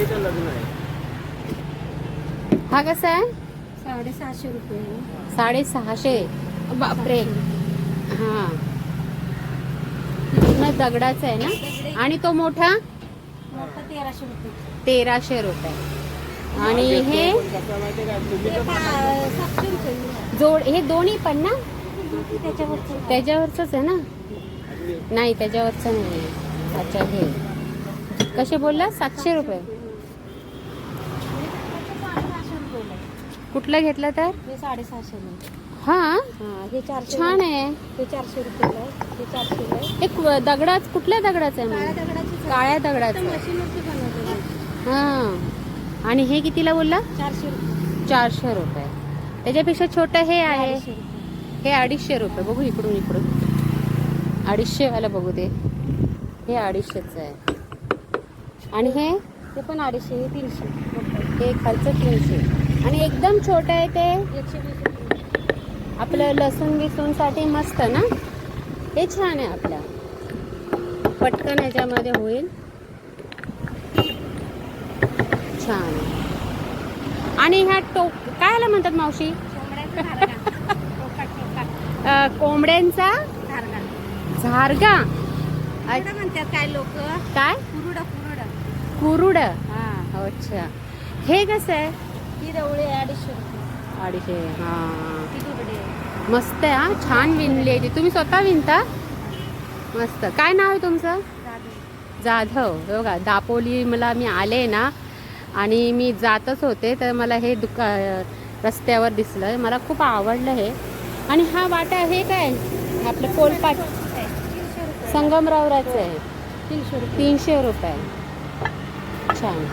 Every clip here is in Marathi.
इथं लग्न आहे. हा कसा आहे? साडेसहाशे रुपये साडेसहाशे. बापरे. हा. पूर्ण दगडाचा आहे ना? आणि तो मोठा? मोठं तेराशे रुपये. तेराशे रुपये. आणि हे? जोड हे दोन्ही पण ना? त्याच्यावरचं त्याच्यावरच आहे. ना? नाही त्याच्यावरचं नाही अच्छा हे. कसे बोलला? सातशे रुपये साडेसहाशे रुपये कुठलं घेतलं तर? हे साडेसहाशे हा? हा हे चारशे छान आहे. हे चारशे रुपये आहे. हे आहे एक दगडाच कुठल्या दगडाचं आहे काळ्या मग? दगडाची काळ्या दगडाचं मशीनवरती बनवलेलं हा. आणि हे कितीला बोलला? चारशे रुपये. चारशे रुपये. त्याच्यापेक्षा छोटं हे आहे. रुपये. हे अडीचशे रुपये. बघू इकडून इकडून. अडीचशे वाला बघू दे. हे अडीचशेच आहे. आणि हे? ते पण अडीचशे हे तीनशे. हे खालचं तीनशे. आणि एकदम छोटं आहे ते. आपलं लसूण बिसून साठी मस्त ना? हे छान आहे आपल्या पटकन ह्याच्यामध्ये होईल. छान आणि ह्या टोक कायला म्हणतात मावशी? कोंबड्याचा. झारगा. म्हणतात काय लोक? काय? कुरुडा कुरुडा. कुरुड. हा. अच्छा. हे कसं आहे? ही रवळी अडीचशे रुपये. अडीचशे हा. मस्त आहे हा. छान विणली आहे ती. तुम्ही स्वतः विणता? मस्त. काय नाव आहे तुमचं? जाधव. हे बघा दापोली मला मी आले ना आणि मी जातच होते तर मला हे दुका रस्त्यावर दिसलं मला खूप आवडलं हे. आणि हा वाटा हे काय? आपलं कोलपाट. संगमरावराचं आहे. तीनशे रुपये. तीनशे रुपये. छान.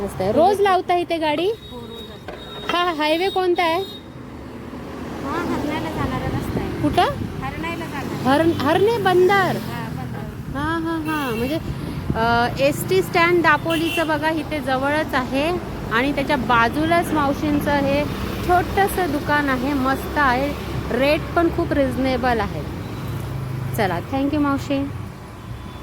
मस्त आहे. रोज लावता इथे गाडी? हो, रोज असते. हा हायवे कोणता आहे? हा हरणायला जाणारा रस्ता आहे. कुठं? हरणायला जाणार. हर हरणे बंदर. हा बंद हां हां हां. म्हणजे एस टी स्टँड दापोलीचं बघा इथे जवळच आहे. आणि त्याच्या बाजूलाच मावशींचं हे छोटंसं दुकान आहे. मस्त आहे. रेट पण खूप रिझनेबल आहे. चला थँक्यू मावशी.